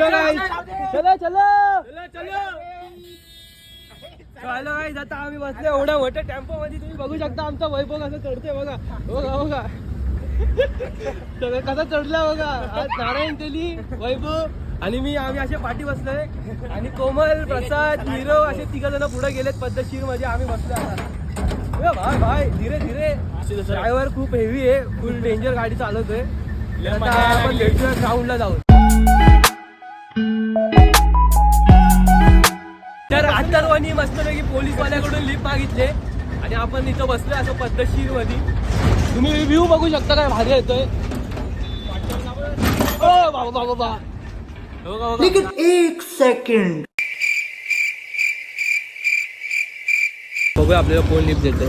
Guys चलो चलो चलो हॅलो गाईज आता आम्ही बसलो एवढ्या मोठ्या टेम्पो मध्ये तुम्ही बघू शकता आमचा वैभव कसं चढतोय बघा. बघा बघा. कसं चढला बघा. आज नारायण तेली वैभव आणि मी आम्ही असे पाठी बसलोय. आणि कोमल प्रसाद नीरव असे तिघ जण पुढे गेलेत पद्धतशीरमध्ये आम्ही बसलो आता. भाई धीरे धीरे. ड्रायव्हर खूप हेवी आहे. फुल डेंजर गाडी चालवतोय. आपण ग्राउंडला जाऊ तर आत्तारवानी मस्तपैकी पोलीसवाल्याकडून लिफ्ट मागितले. आणि आपण इथं बसलोय असं पद्धतशीरमध्ये तुम्ही व्ह्यू बघू शकता काय भारी येतोय. हो हो एक सेकंड बघूया आपल्याला कोण लिफ्ट देतोय.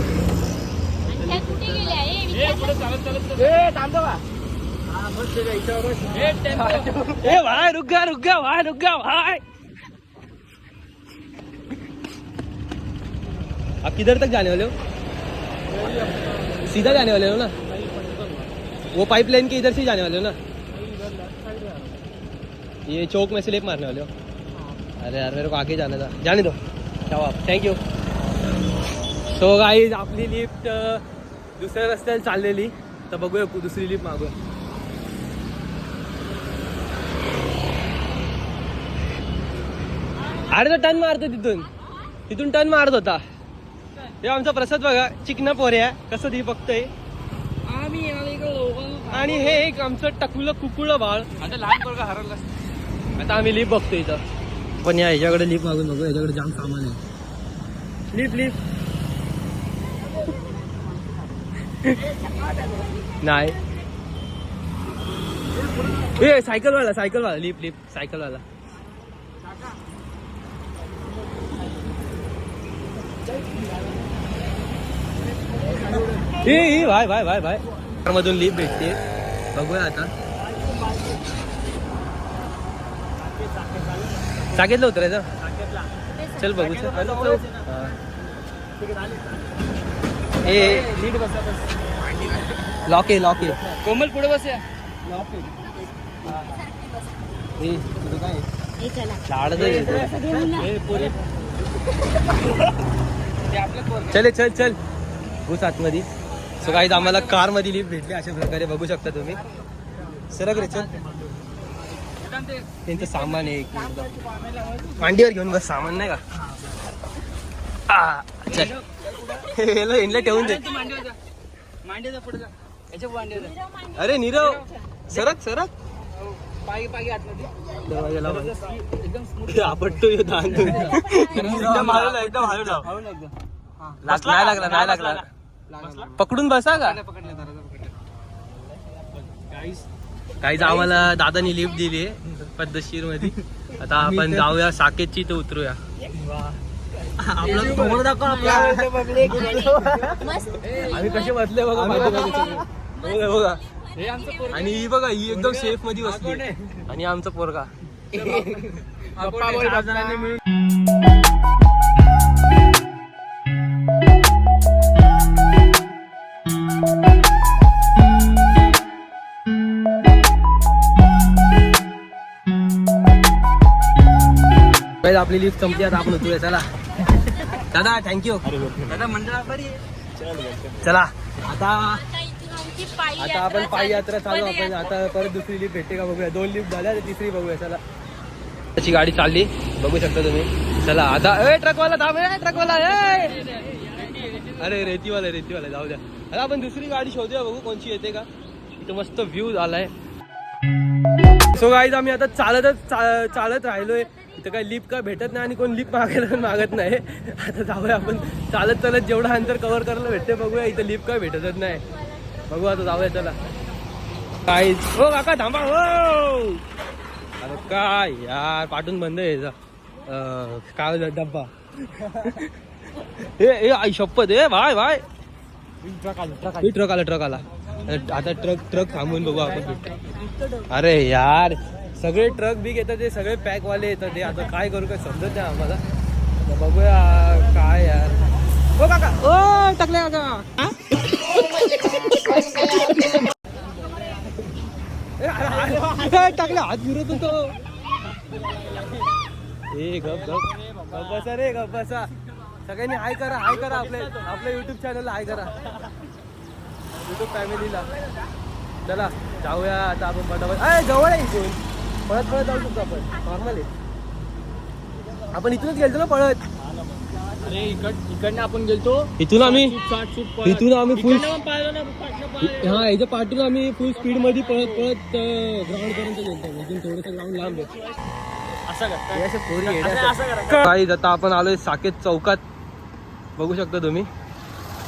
ए, विचारलं? ए थांबतो का ए भाई. आप किधर तक जाने वाले हो? सीधा जाने वाले हो ना? वो पाइपलाइन के इधर से जाने वाले हो ना? ये चौक में से मारने वाले हो। अरे यार, मेरे को आगे जाने था जाने दो। जाओ आप। थँक यू सो गाईज आपली लिफ्ट दुसऱ्या रस्त्याने चाललेली तर बघूया दुसरी लिफ्ट मागूया अरे तो टर्न मारतो तिथून तिथून टर्न मारत होता ते आमचा प्रसाद बघा चिकना पोरे आहे कसं ती. बघतोय आणि हे एक आमचं टकुलं कुकुळं बाळ. आता लहान पोरगा हरवला आता आम्ही लिफ्ट बघतो इथं. पण या ह्याच्याकडे लिफ्ट मागून बघू ह्याच्याकडे जाम सामान आहे. लिफ्ट लिफ्ट नाही. ए सायकल वाला सायकल वाला लिप लिप सायकल वाला ए, भाय भाय भाय भाय मधून लिप भेटते. बघूया आता. साकेतला उतरायचं? चल बघू चल. ए. नीट बसा लॉक आहे लॉक आहे कोमल पुढे बस ए, चला. चले चल चल. घुस आतमध्ये सो काही आम्हाला कारमध्ये लिफ्ट भेटली अशा प्रकारे बघू शकता तुम्ही. सरक रे चल. त्यांचं सामान आहे. मांडीवर घेऊन बस सामान नाही का? चल. हेला हिंडला ठेवून दे. अरे नीरव. सरक सरक. आपटतो. एकदम लागला नाही लागला. पकडून बसा का? काहीच आम्हाला दादानी लिफ्ट दिली पद्धतशीरमध्ये आता आपण जाऊया साकेतची तर उतरूया. मस्त. आम्ही कसे बसले बघा. बघा, बघा आणि ही बघा ही एकदम सेफमध्ये बसली. आणि आमचा पोरगा. Guys, आपली लिफ्ट संपली आता आपण उतरूया. चला. दादा थँक्यू दादा मंडळा बरी चला आता आता आपण पायी यात्रा चालू. आपण आता परत दुसरी लिफ्ट भेटते का बघूया. दोन लिफ्ट झाल्या तिसरी बघूया. चला. त्याची गाडी चालली. बघू शकता तुम्ही. चला आता ए ट्रकवाला थांब ए ट्रकवाला ए! अरे रेतीवाला रेतीवाला जाऊ द्या. आता आपण दुसरी गाडी शोधूया बघू कोणची येते का. इथं मस्त व्ह्यू आलाय सो गाईज आम्ही आता चालतच चालत राहिलोय. इथं काही लिप काय भेटत नाही आणि कोण लिप मागायला पण मागत नाही. आता जाऊया आपण. चालत चालत जेवढं अंतर कव्हर करायला भेटते बघूया इथं लिप काय भेटतच नाही. बघू आता जाऊया चला. काय हो काका थांबा हो! अरे काय यार पाठून बंद आहे याचा. काय डब्बा. ए ए आई शपथ ए भाय भाय ट्रक आला ट्रक आला. आता ट्रक ट्रक थांबून बघू आपण. अरे यार सगळे ट्रक बी येतात ते सगळे पॅकवाले येतात. ते आता काय करू काय समजत नाही आम्हाला. आता बघूया काय यार. ओ काका ओ टाकले काका हा? टाकले हात फिरत होतो ए गप गप. गप बसा रे गप बसा. सगळ्यांनी हाय करा हाय करा आपले आपल्या युट्यूब चॅनलला हाय करा. युट्यूब फॅमिलीला चला जाऊया आता आपण पटापट. अय जवळ आहे इथून. पळत पळत जाऊ शकतो आपण. नॉर्मल आहे. आपण इथूनच गेलतो ना पळत. अरे इकड इकडनं आपण गेलतो. इथून आम्ही इथून आम्ही फुल. हा याच्या पाठून आम्ही फुल स्पीडमध्ये पळत पळत ग्राउंड पर्यंत गेलतो. अजून थोडंसं ग्राउंड लांब आहे. हे आता आपण आलोय साकेत चौकात. बघू शकता तुम्ही.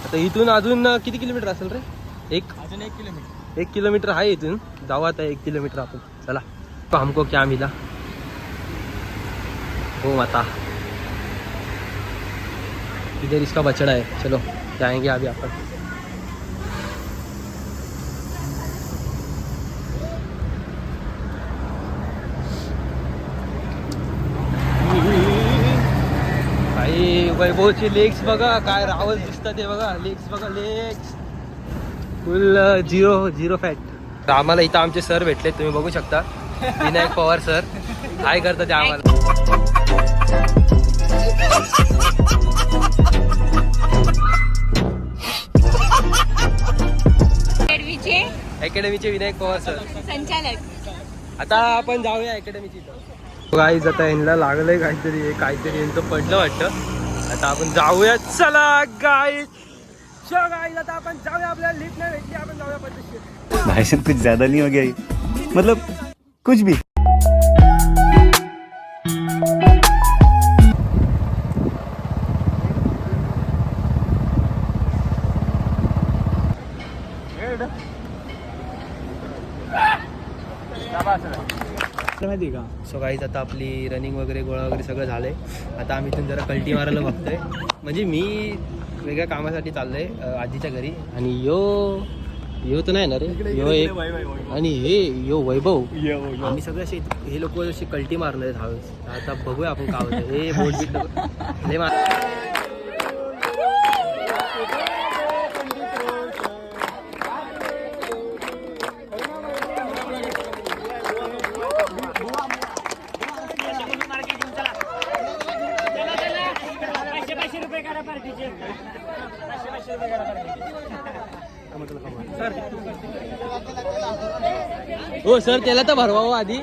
आता इथून अजून किती किलोमीटर असेल रे? एक अजून एक किलोमीटर. एक किलोमीटर आहे इथून. जाऊ आता एक किलोमीटर आपण. चला. तो हमको क्या मिला? हो माता इधर इसका बछड़ा है। चलो जाएंगे अभी अपन। काही वैभवचे लेग्स बघा काय रावल दिसतात ते बघा लेग्स बघा legs full zero zero fat तर आम्हाला इथं आमचे सर भेटले तुम्ही बघू शकता. विनायक पवार सर. काय करतात ते आम्हाला? अकॅडमीचे विनायक पवार सर. संचालक. आता आपण जाऊया अकॅडमीची गाईज आता यांना लागलंय काहीतरी हे काहीतरी यांचं पडलं वाटतं. आता आपण जाऊया. चला गाईज चलो गाईज आता आपण जाऊया आपल्याला लिफ्ट नाही भेटली आपण जाऊया पद्धतशीर. भाई साहब कुछ ज्यादा नहीं हो गया ये? मतलब कुछ भी। माहिती का सो काहीच आता आपली रनिंग वगैरे गोळा वगैरे सगळं झालंय. आता आम्ही इथून जरा कल्टी मारायला बघतोय. म्हणजे मी वेगळ्या कामासाठी चाललोय आजीच्या घरी. आणि यो! यो तर नाही ना रे. यो एक आणि हे यो वैभव. आम्ही सगळे असे हे लोक असे कल्टी मारणार हवेस आता बघूया आपण काय होतं हे बोट बीट नको. लय मार हो सर त्याला तर भरवावं आधी.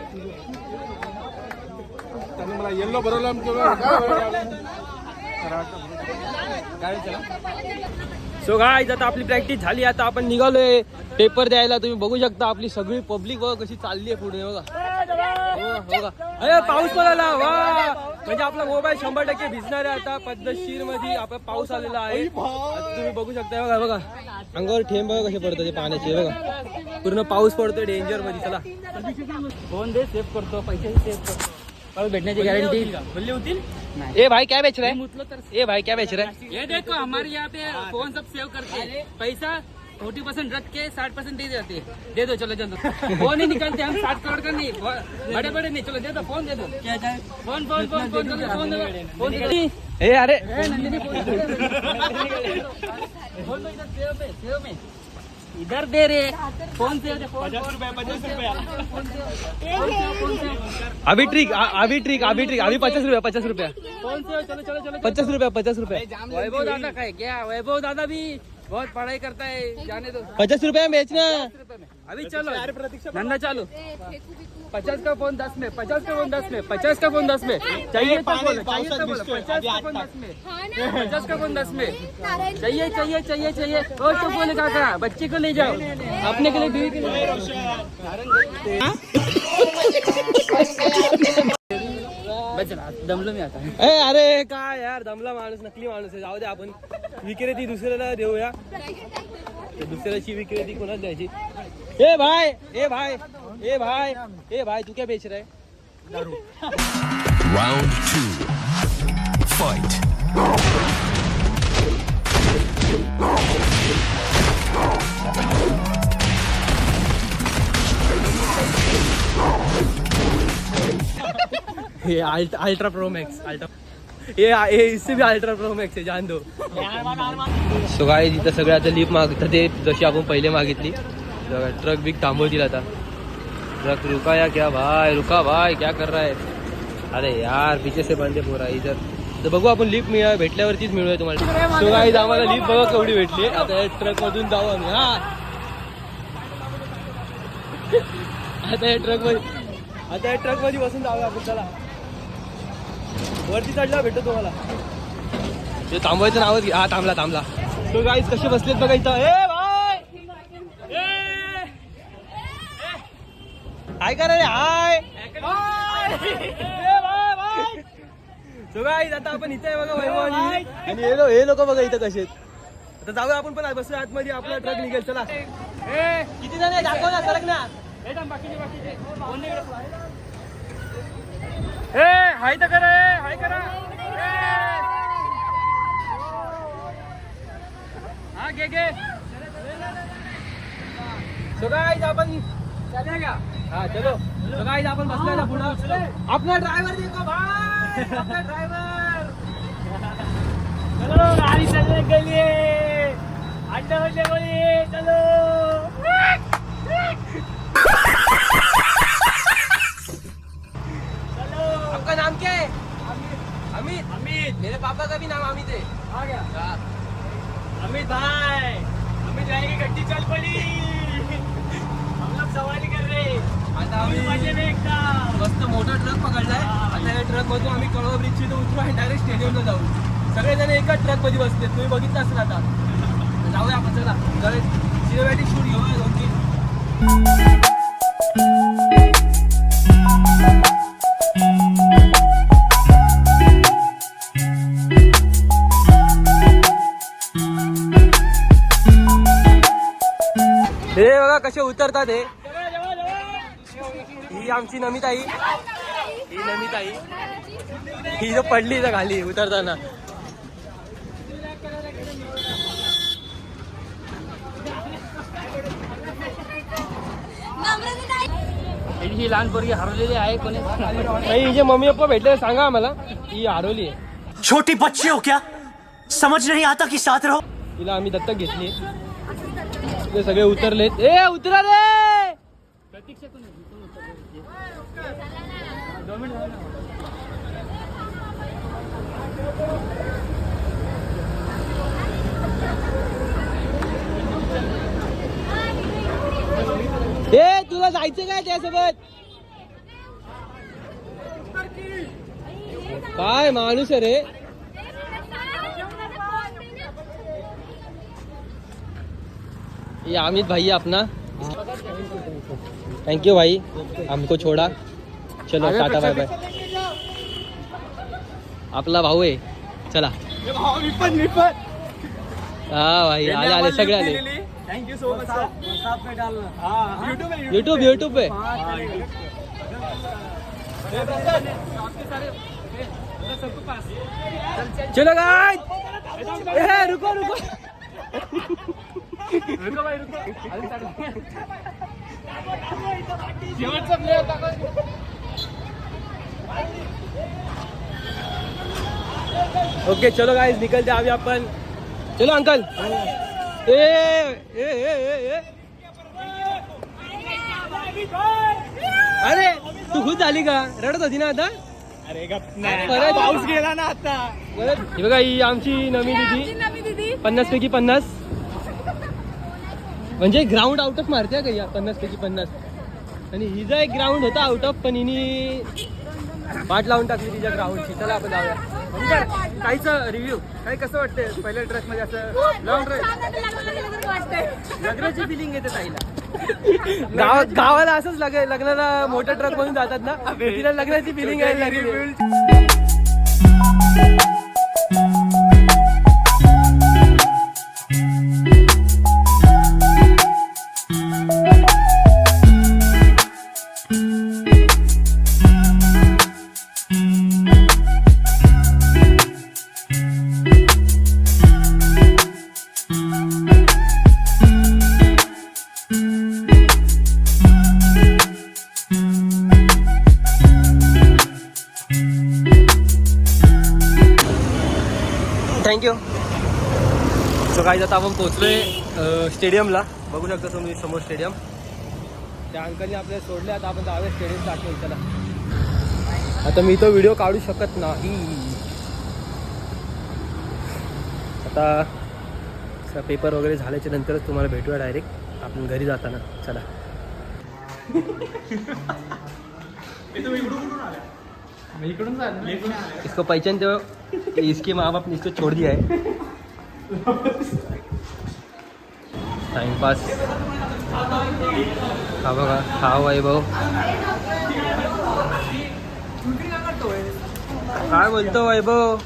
सो गाईज आता आपली प्रॅक्टिस झाली. आता आपण निघालोय. पेपर द्यायला तुम्ही बघू शकता आपली सगळी पब्लिक बघा कशी चालली आहे पुढे हो, बघा. अरे पाऊस पडायला वा. म्हणजे आपला मोबाईल शंभर टक्के भिजणार आहे आता. पद्धतशीर मध्ये आपला पाऊस आलेला आहे. आता तुम्ही बघू शकता बघा बघा. अंगावर ठेंब बघा कसे पडतात ते पाण्याचे बघा. पूर्ण पाऊस पडतोय डेंजर मध्ये चला. फ़ोन दे सेव्ह करतो. पैसे सेव्ह करतो. भेटण्याची गॅरंटी बोलली होतील ए भाई क्या बेच रहा? है मुतलो ए भाई क्या बेच रहा? है ये देखो हमारे यहाँ पे फ़ोन सब सेव करके. पैसा फोर्टी परसेंट रख के साठ परसेंट दे देते। हैं। दे दो चलो चलो। फ़ोन ही निकलते हम साठ करोड़ का नहीं बड़े बड़े नहीं। चलो दे दो फ़ोन दे दो। फ़ोन फ़ोन फ़ोन फ़ोन चलो फ़ोन दे दो। फ़ोन दे दो। ए अरे। ए, नंदिनी फ़ोन दे दो। फ़ोन दो इधर दे रे। फ़ोन से अभी ट्रिक अभी ट्रिक अभी ट्रिक अभी पचास रुपया पचास रुपया। फ़ोन से चलो चलो चलो। पचास रुपया पचास रुपया। वैभव दादा का है क्या? वैभव दादा भी बहुत पढ़ाई करता है जाने दो। पचास रुपया में बेचना अभी चलो धंधा चालू। पचास का फ़ोन दस में पचास का फ़ोन दस में पचास का फ़ोन दस में। चाहिए तो बोलो चाहिए तो बोलो पचास का फ़ोन दस में। पचास का फ़ोन दस में। चाहिए चाहिए चाहिए चाहिए। और तो बोले काका बच्चे को ले जाओ। अपने के लिए बीवी के लिए। चला दमलो मी आता. ए अरे काय यार दमला माणूस नकली माणूस आहे. जाऊ दे आपण. विक्रेती दुसऱ्याला देऊया. दुसऱ्याची विक्रेती कोणाला द्यायची? ए भाई ए भाई ए भाई ए भाई तू क्या बेच रहा है? Round two. ये अल्ट्रा प्रो मैक्स अल्ट्रा ये ये इससे भी अल्ट्रा प्रो मैक्स है जान दो। सो काय तिथं आता लिफ्ट मागतात ते जशी आपण पहिले मागितली. ट्रक बिक थांबवतील आता. ट्रक रुका या क्या भाई रुका भाई क्या कर रहा है? अरे यार पीछे से बांधे पोरा इधर तर बघू आपण लिफ्ट मिळा भेटल्यावरतीच मिळूया तुम्हाला. सो आम्हाला लिफ्ट बघा केवढी भेटली. आता या ट्रक मधून जाऊ आम्ही हा. आता या ट्रकमध्ये आता या ट्रकमध्ये बसून जाऊया आपण चला. वरती चढला भेटतो तुम्हाला. ते थांबवायचं नावच घे हा थांबला थांबला. तो गाईज कसे बसलेत बघा इथं. ए भाई! हाय करा रे? हाय! आता आपण इथे बघा आणि हे लो- हे लोक बघा इथं कसे. आता जाऊया आपण पण बसूया आतमध्ये. आपला ट्रक निघेल चला. किती जण आहे दाखव ना सरक ना ए हाय तर करा हाय करा. हा घे घे. सो गाईज आपण हा चलो. सो गाईज आपण बसलोय ना पुढे आपला ड्रायव्हर देखो भाई आपला ड्रायव्हर चलो गाड़ी चलने के लिए अड्डे बजे बोलिए चलो आपका नाम क्या है अमित अमित मेरे पापा का भी नाम अमित है आ गया हाँ। अमित भाई अमित भाई की गड्डी चल पड़ी हम लोग सवारी कर रहे आता फुल मजे आम्ही में एकदम मस्त मोठा ट्रक पकडलाय आता या ट्रक मधून आम्ही कळवा ब्रिजची इथं उतरू आणि डायरेक्ट स्टेडियमला जाऊ एका एकाच ट्रकमध्ये बसले. तुम्ही बघितलं असेल आता. जाऊया आपण चला. सिनेमॅटिक शूट घेऊया दोन तीन. हे बघा कसे उतरतात हे. ही आमची नमिताई. ही नमिताई. ही जो पडली इथं खाली उतरताना. ही लहान पोरगी हरवलेली आहे कोणी नाही हिचे मम्मी पप्पा भेटले सांगा आम्हाला. ही हरवली आहे. छोटी बच्ची हो क्या? समझ नहीं आता कि साथ रहो। तिला आम्ही दत्तक घेतली ते सगळे उतरलेत. ए उतरा रे! ए तुला जायचं काय त्यासोबत? काय माणूस रे? ये अमित भाई अपना थैंक यू भाई. हमको छोड़ा. चलो टाटा बाय बाय आपला भाऊ आहे. चला. हा भाई आले आले सगळे आले. थँक्यू सो मच साफ में डालना। हाँ यूट्यूब में युट्यूब युट्यूब पे। सबको पास। चलो गाइस ए रुको रुको। रुको भाई रुको। अजून चालू. शेवटचा प्लेअर दाखव ओके चलो गाइस निकलते हैं अभी अपन। चलो अंकल ए ए ए ए ए अरे तू खुद झाली का? रडत होती ना आता? अरे गप परत? पाऊस गेला ना आता. परत? हे बघा ही आमची नवी दिदी. पन्नास पैकी पन्नास. म्हणजे ग्राउंड आउट ऑफ मारते का या पन्नास पैकी पन्नास. आणि हिचा एक ग्राउंड होता आउट ऑफ पण हिनी वाट लावून टाकली तिच्या ग्राउंडची चला आपण जाऊया. काहीच रिव्ह्यू काही कसं वाटतंय पहिल्या ट्रकमध्ये असं लॉंग ड्राईव्ह लग्नाची फिलिंग येते ताईला. गावात गावाला असंच लग लग्नाला मोठ्या ट्रक मधून जातात ना तिला लग्नाची फिलिंग यायला लागली. थँक्यू सो काय आता आपण पोहोचलोय अं, स्टेडियमला बघू शकता तुम्ही समोर स्टेडियम त्या अंकलने आपल्याला सोडले आता आपण जाऊया स्टेडियम दाखवेल चला. आता मी तो व्हिडिओ काढू शकत नाही. आता पेपर वगैरे झाल्याच्या नंतरच तुम्हाला भेटूया डायरेक्ट आपण घरी जाताना. चला. इसको पहचान तो इसके माँ बाप ने इसको छोड़ दिया है। टाइम पास हा बघा हा वैभव काय बोलतो वैभव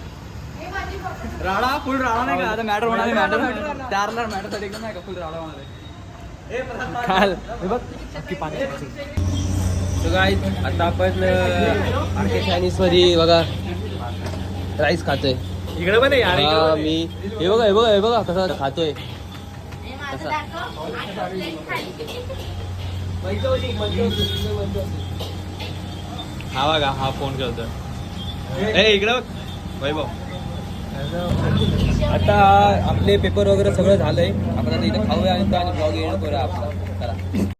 राडा फुल राडा नाही का? आता मॅटर होणार मॅटर त्यारला मॅटरसाठी एकदम नाही का? फुल राडा होणार आहे. काल बघ आता आपण आर के चायनीजमध्ये बघा राईस खातोय. इकडे पण आहे हा, मी हे बघा हे बघा हे बघा कसं खातोय. हा बघा हा फोन करतोय ए इकडे बघ. वैभव. आता आपले पेपर वगैरे सगळं झालंय. आपण आता इथं खाऊया आणि ब्लॉग एंड करूया आपला. चला.